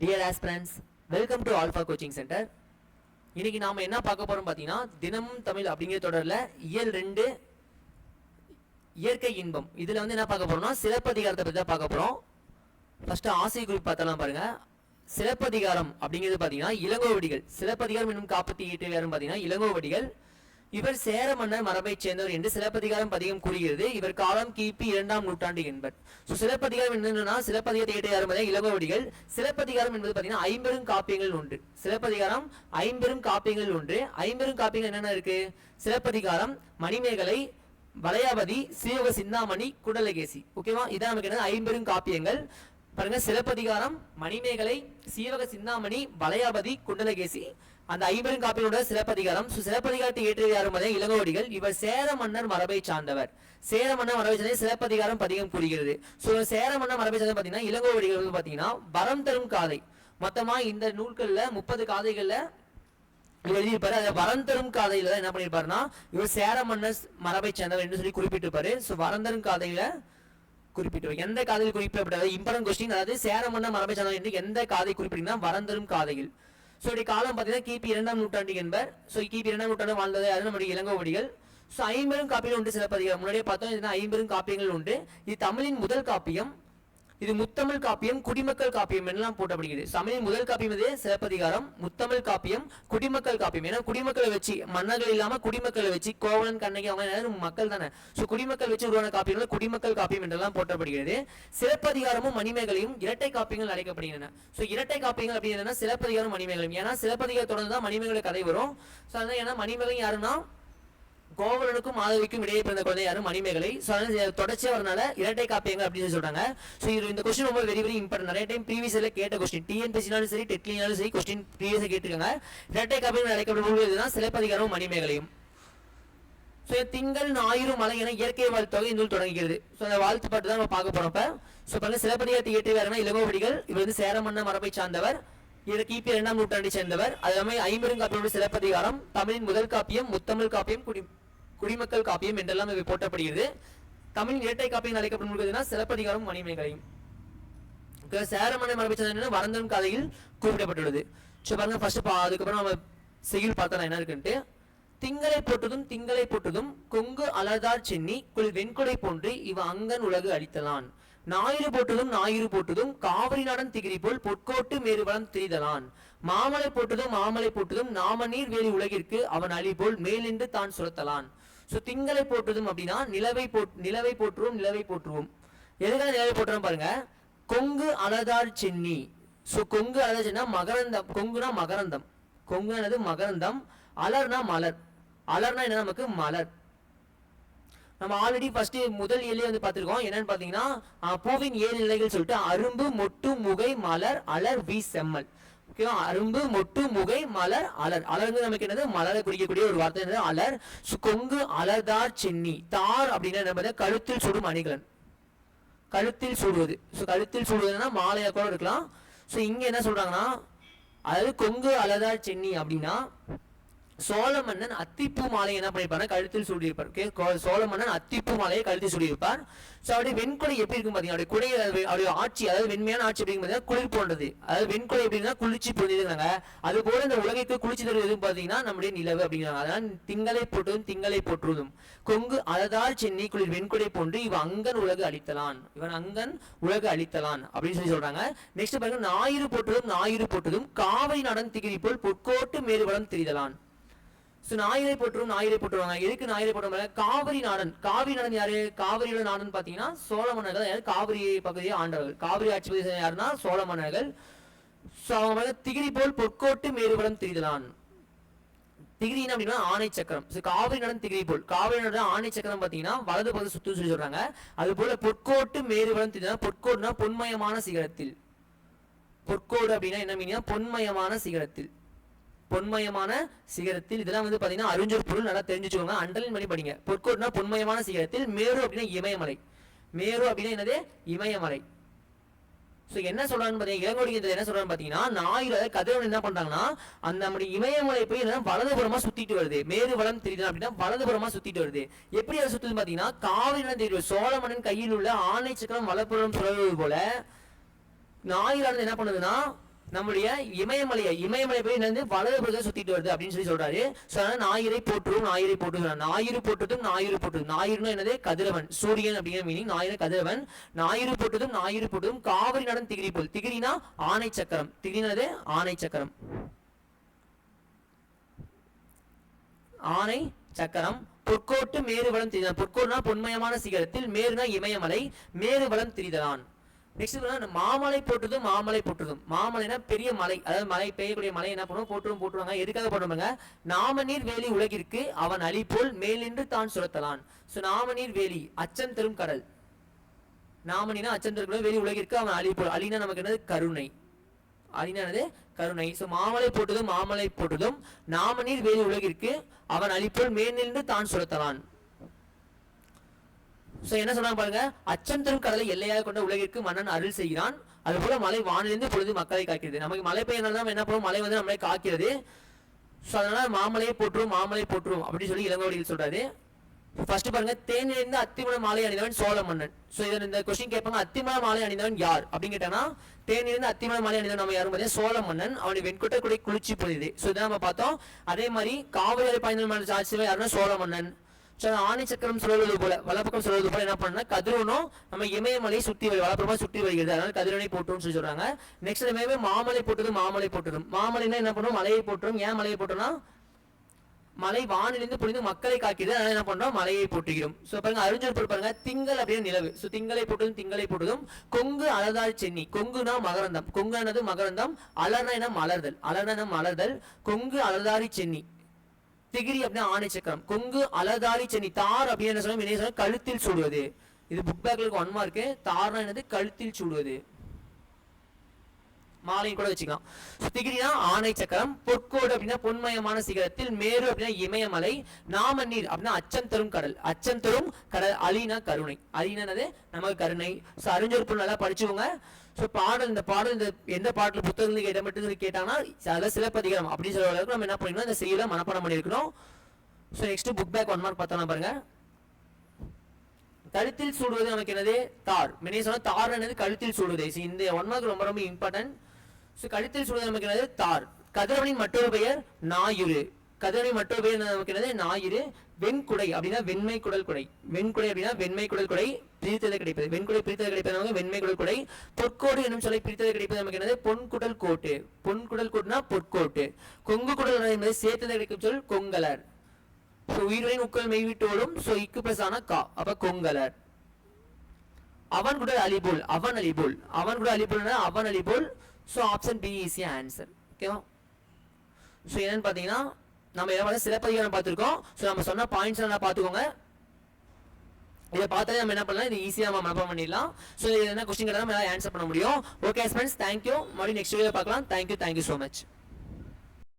Dear aspirants welcome to Alpha coaching centre இன்னைக்கு நாம் என்ன பார்க்க போகிறோம் பார்த்தீங்கன்னா தினமும் தமிழ் அப்படிங்கிற தொடரில் இயல் ரெண்டு இயற்கை இன்பம். இதில் வந்து என்ன பார்க்க போகிறோம்னா சிலப்பதிகாரத்தை பற்றி தான் பார்க்க போகிறோம் ஃபஸ்ட்டு ஆசை குறிப்பு பார்த்தலாம் பாருங்கள் சிலப்பதிகாரம் அப்படிங்கிறது பார்த்தீங்கன்னா இளங்கோவடிகள். சிலப்பதிகாரம் என்னும் காப்பத்தி ஈட்டுவாரும் பார்த்தீங்கன்னா இளங்கோவடிகள். இவர் சேர மன்னர் மரபைச் சேர்ந்தவர் என்று சிலப்பதிகாரம் பதிகம் கூறுகிறது. இவர் காலம் கிபி இரண்டாம் நூற்றாண்டு என்பர். ஸோ சிலப்பதிகாரம் என்னன்னா சிலப்பதிகாரத்தை ஏற்ற பார்த்தீங்கன்னா சிலப்பதிகாரம் என்பது பார்த்தீங்கன்னா ஐம்பெரும் காப்பியங்கள் ஒன்று. சிலப்பதிகாரம் ஐம்பெரும் காப்பியங்கள் ஒன்று. ஐம்பெரும் காப்பியங்கள் என்னென்ன இருக்கு? சிலப்பதிகாரம் மணிமேகலை வளையாபதி சீவக சிந்தாமணி குடலகேசி ஓகேவா இதான் நமக்கு என்னது? ஐம்பெரும் காப்பியங்கள். பாருங்க சிலப்பதிகாரம் மணிமேகலை சீவக சிந்தாமணி வளையாபதி குண்டலகேசி அந்த ஐம்பெரும் சிலப்பதிகாரம். சிலப்பதிகாரத்தை இயற்றியது யாரும் பார்த்தீங்கன்னா இவர் சேர மன்னர் மரபை சார்ந்தவர். சேர மன்னர் மரபை சார்ந்த சிலப்பதிகாரம் பதிகம் கூறுகிறது. ஸோ சேர மன்னர் மரபை சார்ந்த பார்த்தீங்கன்னா இளங்கோவடிகள் வந்து பார்த்தீங்கன்னா வரம் தரும் காதை. மொத்தமா இந்த நூல்கள்ல முப்பது காதைகள்ல இவர் எழுதியிருப்பாரு. அதை வரம் தரும் காதையில என்ன பண்ணியிருப்பாருன்னா இவர் சேர மன்னர் மரபை சேர்ந்தவர் என்று சொல்லி குறிப்பிட்டிருப்பாரு. ஸோ வரம் தரும் காதையில குறிப்பிட்டு எந்த காதையில் குறிப்பிடப்பட்டது இம்பார்ட்டன் கொஸ்டின் அதாவது சேர மரபை சார்ந்த என்று எந்த காதை குறிப்பிட்டீங்கன்னா வரந்தரும் காதையில். ஸோ இப்படி காலம் பார்த்தீங்கன்னா கிபி இரண்டாம் நூற்றாண்டு என்பர். ஸோ கிபி இரண்டாம் நூற்றாண்டு வாழ்ந்தது அது நம்முடைய இளங்கோவடிகள் ஸோ ஐம்பெரும் காப்பியங்கள் உண்டு சிலப்பதிகாரம் முன்னாடியே பார்த்தோம் இதுனா ஐம்பெரும் காப்பியங்கள் உண்டு. இது தமிழின் முதல் காப்பியம். இது முத்தமிழ் காப்பியம் குடிமக்கள் காப்பியம் எல்லாம் போட்டப்படுகிறது சமையல் முதல் காப்பியம் இது சிலப்பதிகாரம் முத்தமிழ் காப்பியம் குடிமக்கள் காப்பியம். ஏன்னா குடிமக்களை வச்சு மன்னர்கள் இல்லாம குடிமக்களை வச்சு கோவலன் கண்ணகி அவங்க மக்கள் தானே. ஸோ குடிமக்கள் வச்சு உருவான காப்பியங்கள் குடிமக்கள் காப்பியம் என்றெல்லாம் போட்டப்படுகிறது சிலப்பதிகாரமும் மணிமேகலையும் இரட்டை காப்பியங்கள் அழைக்கப்படுகின்றன. ஸோ இரட்டை காப்பியங்கள் அப்படின்னா சிலப்பதிகாரம் மணிமேகலையும் ஏன்னா சிலப்பதிகாரத்தோட தான் மணிமேகலை கதை வரும். ஸோ அதனால் ஏன்னா மணிமேகலையும் யாருன்னா கோவலனுக்கும் மாதவிக்கும் இடையே பிறந்த குழந்தை யாரும் மணிமேகலை ஸோ அதனால வரனால இரட்டை காப்பியங்க அப்படின்னு சொல்லி சொல்றாங்க. ஸோ இது இந்த கொஸ்டின் ரொம்ப வெரி வெரி இம்பார்ட்டன் நிறைய டைம் ப்ரீவியஸில் கேட்ட கொஸ்டின் டிஎன்பிசினாலும் சரி டெட்லினாலும் சரி கொஸ்டின் ப்ரீவியஸாக கேட்டிருக்காங்க. இரட்டை காப்பியங்கள் அழைக்கப்படும் நூல் இதுதான். சிலப்பதிகாரம் மணிமேகலையும். ஸோ திங்கள் ஞாயிறு மலை என இயற்கை வாழ்த்தொகை இந்த நூல் தொடங்குகிறது. ஸோ அந்த வாழ்த்து பாட்டு தான் நம்ம பார்க்க போறோம் ஸோ பாருங்க சிலப்பதிகாரத்தை இயற்றியவர்னா இளங்கோவடிகள் இவர் வந்து சேரமன்ன மரபை சார்ந்தவர். இவர் கிபி இரண்டாம் நூற்றாண்டை சேர்ந்தவர். அது இல்லாமல் ஐம்பெரும் காப்பியோட சிலப்பதிகாரம் தமிழின் முதல் காப்பியம் முத்தமிழ் காப்பியம் குடி குடிமக்கள் காப்பியம் என்றெல்லாம் இவை போற்றப்படுகிறது. தமிழின் இரட்டை காப்பியம் அழைக்கப்படும் நூல்கள்னா சிலப்பதிகாரம் மணிமேகலையும். சேரமனை சேரமன்ன வரந்தன் கதையில் குறிப்பிடப்பட்டுள்ளது. ஸோ பாருங்க ஃபர்ஸ்ட் அதுக்கப்புறம் நம்ம செய்யுள் பார்த்தா என்ன இருக்குன்ட்டு திங்களை போட்டதும் திங்களை போட்டதும் கொங்கு அலர்தார் சென்னி குள் வெண்கொடை போன்று இவ அங்கன் உலகு அளித்தலான் ஞாயிறு போட்டதும் ஞாயிறு போட்டதும் காவிரி நாடன் திகிரி போல் பொற்கோட்டு மேறுவளம் திரிதலான். மாமலை போட்டதும் மாமலை போட்டதும் நாமநீர் வேலி உலகிற்கு அவன் அழி போல் மேலின்று தான் சுரத்தலான். ஸோ திங்களை போட்டதும் அப்படின்னா நிலவை போட் நிலவை போற்றுவோம் நிலவை போற்றுவோம். எதுக்காக நிலவை போட்டுறோம் பாருங்க? கொங்கு அலதார் சென்னி. ஸோ கொங்கு அலதார் சென்னா மகரந்தம் கொங்குனா மகரந்தம். கொங்குனது மகரந்தம். அலர்னா மலர். அலர்னா என்ன நமக்கு? மலர். நம்ம ஆல்ரெடி ஃபர்ஸ்ட் முதல் ஏழு வந்து பார்த்துருக்கோம். என்னன்னு பார்த்தீங்கன்னா பூவின் ஏழு நிலைகள் சொல்லிட்டு அரும்பு மொட்டு முகை மலர் அலர் வி செம்மல் ஓகேவா அரும்பு மொட்டு முகை மலர் அலர். அலர்ந்து நமக்கு என்னது? மலரை குறிக்கக்கூடிய ஒரு வார்த்தை என்னது? அலர். கொங்கு அலர்தார் சென்னி. தார் அப்படின்னா என்ன கழுத்தில் சுடும் அணிகலன். கழுத்தில் சூடுவது. ஸோ கழுத்தில் சூடுவதுன்னா மாலையாக கூட இருக்கலாம். ஸோ இங்கே என்ன சொல்கிறாங்கன்னா அதாவது கொங்கு அலதார் சென்னி அப்படின்னா சோழ மன்னன் அத்திப்பூ மாலை என்ன பண்ணிருப்பாரு கழுத்தில் சூடியிருப்பார். ஓகே சோழ மன்னன் அத்திப்பூ மாலையை கழுத்தில் சூடியிருப்பார். ஸோ அவருடைய வெண்கொடை எப்படி இருக்கும் பார்த்தீங்கன்னா அவருடைய குடை அதாவது அவருடைய ஆட்சி அதாவது வெண்மையான ஆட்சி எப்படி பார்த்தீங்கன்னா குளிர் போன்றது. அதாவது வெண்கொடை எப்படின்னா குளிர்ச்சி புரிஞ்சுக்கிறாங்க அது போல இந்த உலகைக்கு குளிர்ச்சி தருவது எதுவும் பார்த்தீங்கன்னா நம்முடைய நிலவு அப்படிங்கிறாங்க. அதான் திங்களை போட்டுவதும் திங்களை போற்றுவதும். கொங்கு அலதார் சென்னை குளிர் வெண்கொடை போன்று இவன் அங்கன் உலகு அளித்தலான். இவன் அங்கன் உலகு அளித்தலான் அப்படின்னு சொல்லி சொல்றாங்க. நெக்ஸ்ட் பாருங்க ஞாயிறு போட்டதும் ஞாயிறு போட்டதும் காவிரி நடன் திகிரி போல் பொற்கோட்டு மேறுபடம் திரிதலான். ஸோ ஞாயிறை போட்டுரும் ஞாயிறை போட்டுருவாங்க எதுக்கு ஞாயிறை போட்டுருவாங்க காவிரி நாடன். காவிரி நாடன் யாரு? காவிரியோட நாடன் பார்த்தீங்கன்னா சோழ மன்னர்கள் யாரு? காவிரி பகுதியை ஆண்டவர்கள். காவிரி ஆட்சி பகுதி யாருன்னா சோழ மன்னர்கள் ஸோ அவங்க மேலே திகிரி போல் பொற்கோட்டு மேறுபடம் திரிதலான். திகிரின்னு அப்படின்னா ஆணை சக்கரம். ஸோ காவிரி நடன் திகிரி போல். காவிரி நடன் ஆணை சக்கரம் பார்த்தீங்கன்னா வலது பகுதி சுத்து சொல்லி சொல்றாங்க. அது போல பொற்கோட்டு மேறுபடம் திரிதலான். பொற்கோட்டுனா பொன்மயமான சிகரத்தில். பொற்கோடு அப்படின்னா என்ன மீனிங் பொன்மயமான சிகரத்தில். பொன்மயமான சிகரத்தில் இதெல்லாம் வந்து பார்த்தீங்கன்னா அறிஞர் பொருள் நல்லா தெரிஞ்சுக்கோங்க. அண்டலின் பண்ணி படிங்க. பொற்கோட்னா பொன்மயமான சிகரத்தில் மேரு அப்படின்னா இமயமலை. மேரு அப்படின்னா என்னது? இமயமலை. ஸோ என்ன சொல்றான்னு பார்த்தீங்கன்னா இளங்கோடி என்ன சொல்றான்னு பார்த்தீங்கன்னா ஞாயிறு கதிரவன் என்ன பண்றாங்கன்னா அந்த நம்முடைய இமயமலை போய் என்ன வலதுபுறமா சுத்திட்டு வருது. மேரு வளம் தெரியுது அப்படின்னா வலதுபுறமா சுத்திட்டு வருது. எப்படி அதை சுத்துது பார்த்தீங்கன்னா காவிரி தெரியும் சோழமன்னன் கையில் உள்ள ஆணை சக்கரம் வலப்புறம் சுழல்வது போல ஞாயிறு என்ன பண்ணுதுன்னா நம்முடைய இமயமலையை இமயமலை போய் என்னது வலது புறத்தை சுத்திட்டு வருது அப்படின்னு சொல்லி சொல்றாரு. ஸோ அதனால ஞாயிறை போற்றுவோம் ஞாயிறை போற்று ஞாயிறு போட்டதும் ஞாயிறு போட்டதும் ஞாயிறுனா என்னது? கதிரவன் சூரியன் அப்படிங்கிற மீனிங் ஞாயிறு கதிரவன். ஞாயிறு போட்டதும் ஞாயிறு போட்டதும் காவிரி நடன் திகிரி போல். திகிரினா ஆணை சக்கரம். திகிரினது ஆணை சக்கரம். ஆணை சக்கரம். பொற்கோட்டு மேருவளம் திரிதான். பொற்கோட்டுனா பொன்மயமான சிகரத்தில் மேருனா இமயமலை மேருவளம் திரிதலான். நெக்ஸ்ட் மாமலை போட்டதும் மாமலை போட்டதும். மாமலைனா பெரிய மலை. அதாவது மலை பெய்யக்கூடிய மலை என்ன பண்ணுவோம் போட்டுரும் போட்டுருவாங்க. எதுக்காக போட்டுருவாங்க நாமநீர் வேலி உலகிற்கு அவன் அலி போல் மேலின்று தான் சுரத்தலான். ஸோ நாமநீர் வேலி அச்சம் தரும் கடல். நாமனினா அச்சம் தரும் கடல் வேலி உலகிற்கு அவன் அலி போல். அலினா நமக்கு என்னது? கருணை. அலினானது கருணை. ஸோ மாமலை போட்டதும் மாமலை போட்டதும் நாமநீர் வேலி உலகிற்கு அவன் அலிப்போல் மேல்நின்று தான் சுரத்தலான். ஸோ என்ன சொல்றாங்க பாருங்க? அச்சம் தரும் கடலை எல்லையாக கொண்ட உலகிற்கு மன்னன் அருள் செய்கிறான். அதுபோல மலை வானிலிருந்து பொழுது மக்களை காக்கிறது. நமக்கு மழை பெய்யறதுனால தான் என்ன பண்ணுவோம் மழை வந்து நம்மளை காக்கிறது. ஸோ அதனால மாமலையை போற்றுவோம் மாமலை போற்றுவோம் அப்படின்னு சொல்லி இளங்கோடிகள் சொல்றாரு. ஃபர்ஸ்ட் பாருங்க தேனிலிருந்து அத்திமல மாலை அணிந்தவன் சோழ மன்னன். ஸோ இதில் இந்த கொஸ்டின் கேட்பாங்க அத்திமல மாலை அணிந்தவன் யார்? அப்படின்னு கேட்டானா தேனிலிருந்து அத்திமல மாலை அணிந்தவன் நம்ம யாரும் பார்த்தீங்கன்னா சோழ மன்னன். அவனுடைய வெண்கொட்டை கூட குளிர்ச்சி பொழுது ஸோ இதை நம்ம பார்த்தோம். அதே மாதிரி காவிரி பாய்ந்த மன்னன் ஆட்சியில் யாருன்னா சோழ மன்னன். ஸோ ஆணி சக்கரம் சுழல்வது போல வலப்பக்கம் சுழல்வது போல என்ன பண்ணா கதிரவனும் நம்ம இமயமலை சுற்றி வரு வலப்புறமா சுற்றி வருகிறது. அதனால கதிரவனை போட்டுரும் சொல்லி சொல்றாங்க. நெக்ஸ்ட் இமயமே மாமலை போட்டதும் மாமலை போட்டதும் மாமலைன்னா என்ன பண்ணும்? மலையை போட்டுரும் ஏன் மலையை போட்டோம்னா மலை வானிலிருந்து பொழிந்து மக்களை காக்கிறது. அதனால என்ன பண்றோம்? மலையை போட்டுகிறோம் ஸோ பாருங்க அறிஞர் பொருள் பாருங்க. திங்கள் அப்படின்னு நிலவு. ஸோ திங்களை போட்டதும் திங்களை போட்டதும் கொங்கு அலர்தாள் சென்னி. கொங்குனா மகரந்தம். கொங்கானது மகரந்தம். அலர்னா என்ன? மலர்தல். அலர்னா மலர்தல். கொங்கு அலர்தாரி சென்னி. திகிரி அப்படின்னா ஆணை சக்கரம். கொங்கு அலதாரி சென்னி தார் அப்படின்னு என்ன சொல்லுவோம் என்ன சொல்லுவோம் கழுத்தில் சூடுவது. இது புக் பேக்ல ஒன் மார்க்கு தார்னா என்னது? கழுத்தில் சூடுவது. மாலையும் கூட வச்சுக்கலாம். திகிரினா ஆணை சக்கரம் பொற்கோடு அப்படின்னா பொன்மயமான சிகரத்தில் மேரு அப்படின்னா இமயமலை நாமநீர் அப்படின்னா அச்சம் தரும் கடல். அச்சம் தரும் கடல் அலினா கருணை. அலினது நமக்கு கருணை. ஸோ அறிஞர் நல்லா படிச்சுக்கோங்க. ஸோ பாடல் இந்த பாடல் இந்த எந்த பாட்டில் புத்தகங்கள் கேட்ட மட்டும் கேட்டாங்கன்னா அதில் சிலப்பதிகாரம் அப்படின்னு சொல்ற அளவுக்கு நம்ம என்ன பண்ணிக்கணும் இந்த செய்யல மனப்பாடம் பண்ணியிருக்கணும். So next book back one mark பார்த்தோம்னா பாருங்க. கழுத்தில் சூடுவது நமக்கு என்னது? தார். மினே சொன்னால் தார் என்னது? கழுத்தில் சூடுவது. இந்த ஒன் மார்க் ரொம்ப ரொம்ப இம்பார்ட்டன்ட் ஸோ கழுத்தில் சூடுவது நமக்கு என்னது? தார். கதிரவனின் மற்றொரு பெயர் ஞாயிறு. கதிரவனின் மற்றொரு பெயர் நமக்கு என்னது? ஞாயிறு. வெண்குடை. அப்படின்னா வெண்மை குடல் குடை. வெண்குடை அப்படின்னா வெண்மை குடல் குடை பிரித்தது கிடைப்பது. வெண்குடை பிரித்தது கிடைப்பது நமக்கு வெண்மை குடல் குடை. பொற்கோடு என்னும் சொல்லை பிரித்தது கிடைப்பது நமக்கு என்னது? பொன்குடல் கோட்டு. பொன்குடல் கோட்டுனா பொற்கோட்டு. கொங்கு குடல் என்பது சேர்த்தது கிடைக்கும் சொல் கொங்கலர். ஸோ உயிரின் உக்கள் மெய்விட்டோடும் ஸோ இக்கு பிளஸ் ஆனா கா. அப்ப கொங்கலர். அவன் கூட அலிபோல். அவன் அலிபோல். அவன் கூட அலிபோல் அவன் அலிபோல். ஸோ ஆப்ஷன் பி ஈஸியாக ஆன்சர் ஓகேவா ஸோ என்னென்னு பார்த்தீங்கன்னா நம்ம இதை சிலப்பதிகாரம் பார்த்துருக்கோம். ஸோ நம்ம சொன்ன பாயிண்ட்ஸ் நல்லா பார்த்துக்கோங்க. இதை பார்த்தாலே நம்ம என்ன பண்ணலாம்? இது ஈஸியாக நம்ம மனப்பாடம் பண்ணிடலாம். ஸோ இது என்ன கொஸ்டின் கேட்டால் நம்ம ஆன்சர் பண்ண முடியும். ஓகே ஃப்ரெண்ட்ஸ் தேங்க்யூ மறுபடியும் நெக்ஸ்ட் வீடியோ பார்க்கலாம். Thank you thank you so much